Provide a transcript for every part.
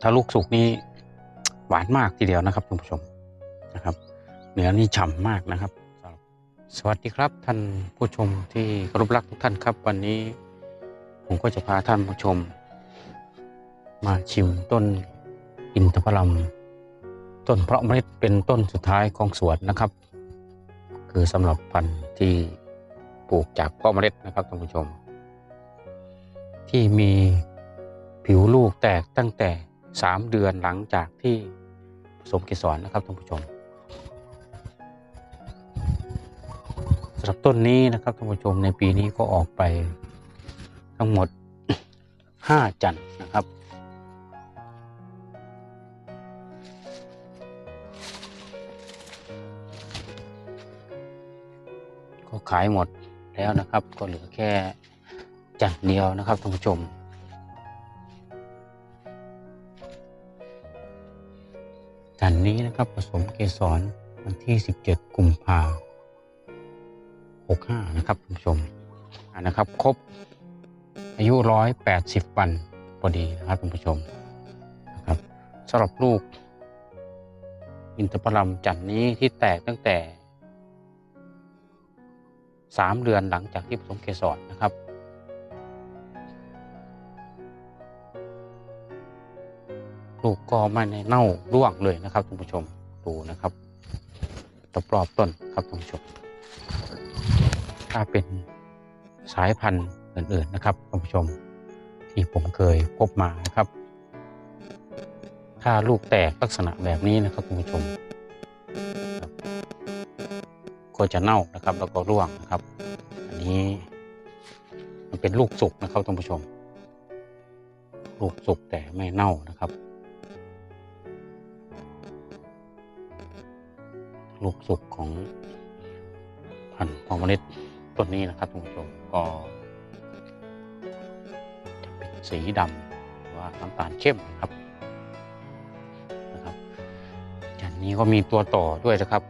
ถ้าลูกสุกนี่หวานมากทีเดียวนะครับคุณผู้ชมนะครับ เนื้อนี่ฉ่ำมากนะครับ สวัสดีครับท่านผู้ชมที่เคารพรักทุกท่านครับ วันนี้ผมก็จะพาท่านผู้ชม มาชิมต้นอินทผลัมต้นเพราะเมล็ดเป็นต้นสุดท้ายของสวนนะครับ คือสำหรับพันธุ์ที่ปลูกจากเพาะเมล็ดนะครับท่านผู้ชม ที่มีผิวลูกแตกตั้งแต่ 3 เดือนหลังจากที่ผสมเกสรนะครับท่านผู้ชมสำหรับต้นนี้นะครับท่านผู้ชมในปีนี้ก็ออกไปทั้งหมด 5 จันนะครับก็ขายหมดแล้วนะครับ ก็เหลือแค่ จันเดียวนะครับท่านผู้ชม จันนี้นะครับผสมเกสรวันที่ 17 กุมภา65นะครับท่านผู้ชมอ่านะครับครบอายุ 180 วันพอดีนะครับท่านผู้ชมนะครับสำหรับลูก อินทผลัมจันนี้ที่แตกตั้งแต่ 3 เดือนหลังจากที่ผสมเกสรนะครับ ลูกก็ไม่ได้เน่าร่วงเลยนะครับท่านผู้ชมดูนะครับรอบๆต้นครับท่านผู้ชม ถ้าเป็นสายพันธุ์อื่นๆนะครับท่านผู้ชม ที่ผมเคยพบมานะครับ ถ้าลูกแตกลักษณะแบบนี้นะครับท่านผู้ชมครับก็จะเน่านะครับ แล้วก็ร่วงนะครับ อันนี้มันเป็นลูกสุกนะครับท่านผู้ชม ลูกสุกแต่ไม่เน่านะครับ ลูกสุกของพันธุ์พอเมล็ดต้นนี้นะครับท่านผู้ชมก็จะเป็นสีดำหรือว่าน้ำตาลเข้มนะครับนะครับจันนี้ก็มีตัวต่อด้วยนะครับ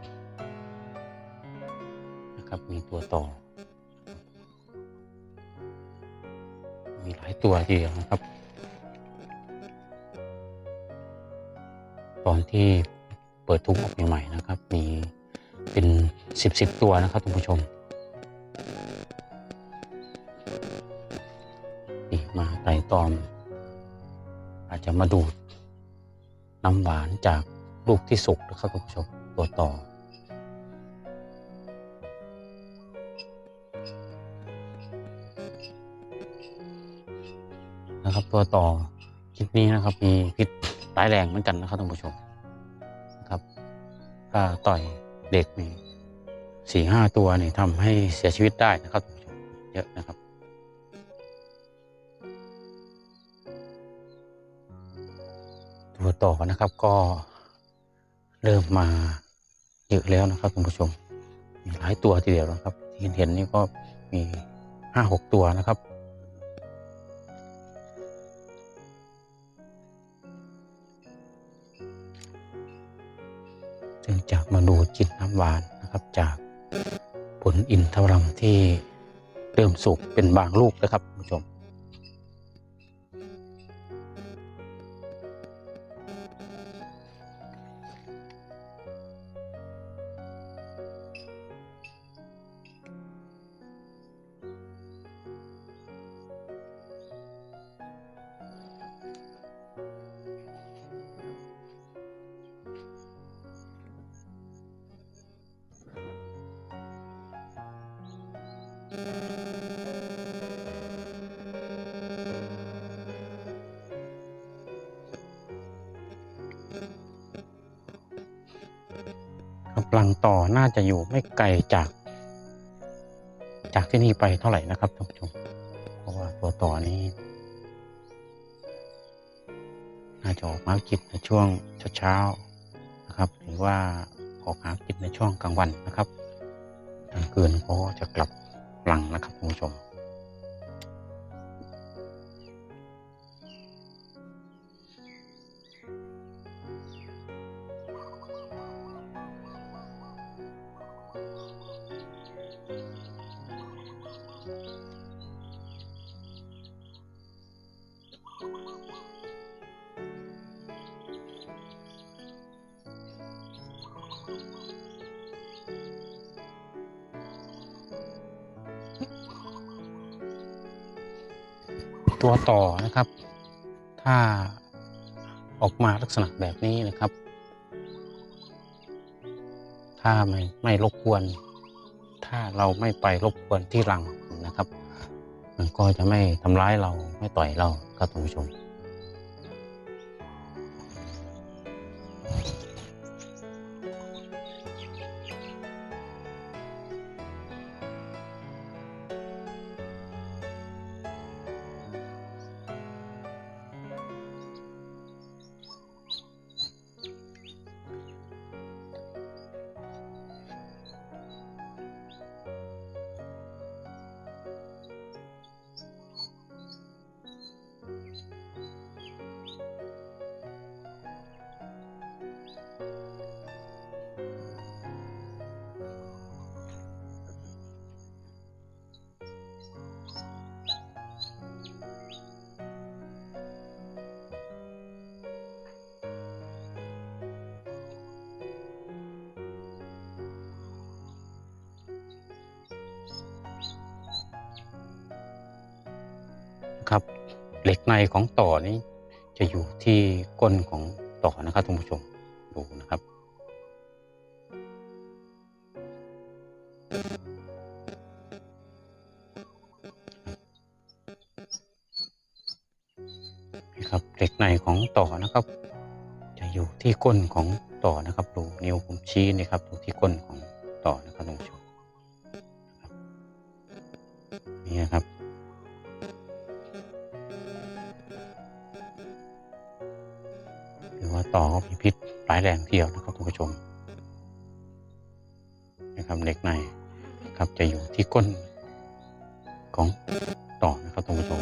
นะครับ มีตัวต่อ มีหลายตัวทีเดียวนะครับ ตอนที่ เปิดทุกออกใหม่ๆนะครับ มีเป็นสิบสิบตัวนะครับท่านผู้ชมนี่มาไต่ตอม อาจจะมาดูดน้ำหวานจากลูกที่สุกนะครับท่านผู้ชมตัวต่อนะครับตัวต่อคลิปนี้นะครับมีพิษร้ายแรงเหมือนกันนะครับท่านผู้ชม ถ้าต่อยเด็กนี่สี่ห้าตัวนี่ทำให้เสียชีวิตได้นะครับเยอะนะครับตัวต่อนะครับก็เริ่มมาเยอะแล้วนะครับท่านผู้ชม มีหลายตัวทีเดียวนะครับ ที่เห็นนี่ก็มีห้าหกตัวนะครับ ซึ่งจากมาดูจินน้ำหวานนะครับ จากผลอินทผลัมที่เริ่มสุกเป็นบางลูกนะครับคุณผู้ชม ลังต่อน่าจะอยู่ไม่ไกลจาก จากที่นี่ไปเท่าไหร่นะครับท่านผู้ชม เพราะว่าตัวต่อนี้ น่าจะออกมากินในช่วงเช้าๆนะครับ หรือว่าออกหากินในช่วงกลางวันนะครับกลางคืนก็จะกลับ ลังนะครับคุณผู้ชม ตัวต่อนะครับ ถ้าออกมาลักษณะแบบนี้นะครับ ถ้าไม่ไม่รบกวน ถ้าเราไม่ไปรบกวนที่รังนะครับ มันก็จะไม่ทำร้ายเราไม่ต่อยเราครับท่านผู้ชม ครับ เหล็กในของต่อนี้จะอยู่ที่ก้นของต่อนะครับท่านผู้ชมดูนะครับ นี่ครับเหล็กในของต่อนะครับ จะอยู่ที่ก้นของต่อนะครับดูนิ้วผมชี้นี่ครับดูที่ก้นของต่อนะครับท่านผู้ชมนี่นะครับ ต่อก็มีพิษร้ายแรงเที่ยวนะครับท่านผู้ชมนะครับเหล็กในครับจะอยู่ที่ก้นของต่อนะครับท่านผู้ชม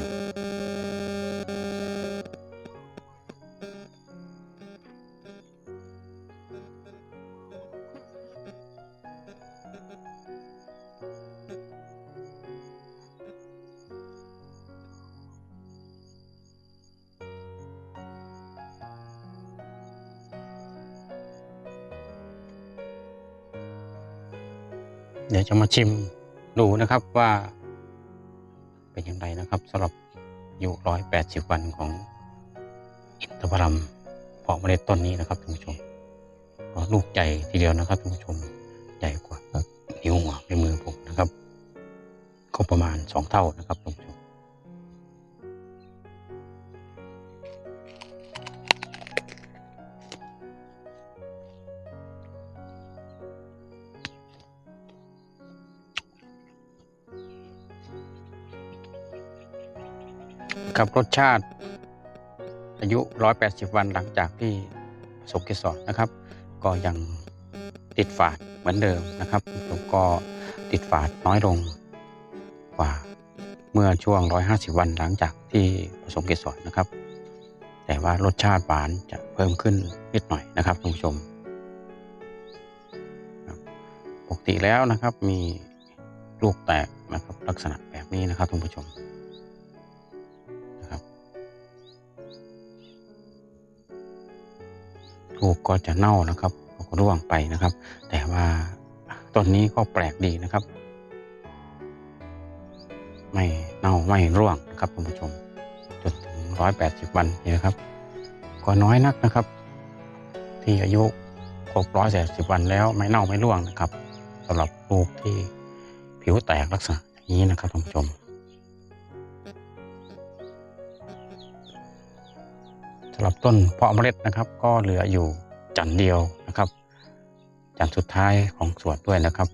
ดี๋ยวจะมาชิมดูนะครับว่า เป็นอย่างไรนะครับสำหรับอยู่ร้อยแปดสิบวันของอินทผลัมเพาะเมล็ดต้นนี้นะครับท่านผู้ชมก็ลูกใหญ่ทีเดียวนะครับท่านผู้ชมใหญ่กว่านิ้วหัวในมือผมนะครับ ก็ประมาณสองเท่านะครับท่านผู้ชม กับรสชาติ อายุ 180 วันหลังจากที่ประสบเกสรนะครับ ก็ยังติดฝาดเหมือนเดิมนะครับแล้วก็ติดฝาดน้อยลงกว่าเมื่อช่วง 150 วันหลังจากที่ผสมเกสรนะครับ แต่ว่ารสชาติหวานจะเพิ่มขึ้นนิดหน่อยนะครับท่านผู้ชมปกติแล้วนะครับมีลูกแตกนะครับลักษณะแบบนี้นะครับท่านผู้ชม ลูกก็จะเน่านะครับก็ร่วงไปนะครับ แต่ว่าต้นนี้ก็แปลกดีนะครับ ไม่เน่าไม่ร่วงนะครับท่านผู้ชมจนถึงร้อยแปดสิบวันนี่นะครับ ก็น้อยนักนะครับ ที่อายุครบร้อยแปดสิบวันแล้วไม่เน่าไม่ร่วงนะครับสำหรับลูกที่ผิวแตกลักษณะอย่างนี้นะครับท่านผู้ชม สำหรับต้นเพาะเมล็ดนะครับ ก็เหลืออยู่จันทร์เดียวนะครับ จันทร์สุดท้ายของสวนด้วยนะครับ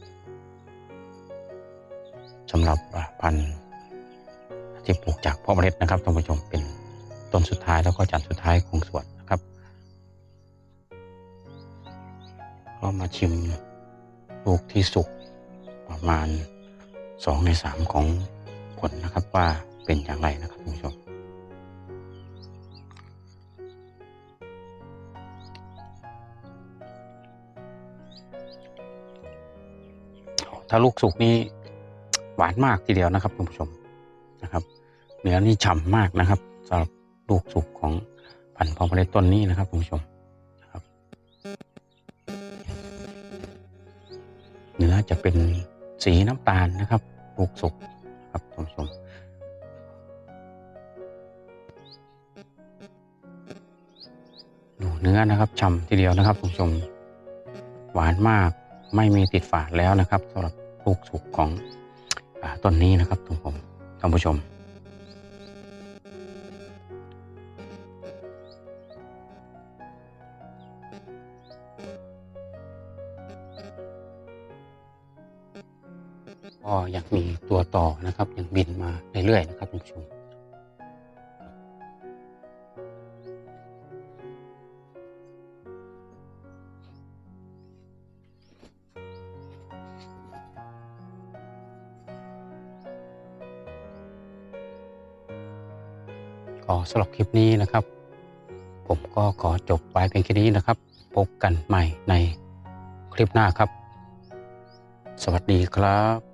สำหรับพันธุ์ที่ปลูกจากเพาะเมล็ดนะครับท่านผู้ชมเป็นต้นสุดท้ายแล้วก็จันทร์สุดท้ายของสวนนะครับ ก็มาชิมลูกที่สุกประมาณสองในสามของผลนะครับว่าเป็นอย่างไรนะครับท่านผู้ชม ถ้าลูกสุกนี่หวานมากทีเดียวนะครับคุณผู้ชมนะครับ เนื้อนี่ฉ่ำมากนะครับสำหรับลูกสุกของพันธุ์พอมเมล็ดต้นนี้นะครับคุณผู้ชมนะครับ เนื้อจะเป็นสีน้ำตาลนะครับ ลูกสุกครับคุณผู้ชมดูเนื้อนะครับฉ่ำทีเดียวนะครับคุณผู้ชม หวานมากไม่มีติดฝาดแล้วนะครับสำหรับลูกสุกของอต้นนี้นะครับทุกผมท่านผู้ชม ก็ยังมีตัวต่อนะครับยังบินมาเรื่อยๆนะครับคุณผู้ชม ก็สำหรับคลิปนี้นะครับ ผมก็ขอจบไว้เพียงแค่นี้นะครับ พบกันใหม่ในคลิปหน้าครับ สวัสดีครับ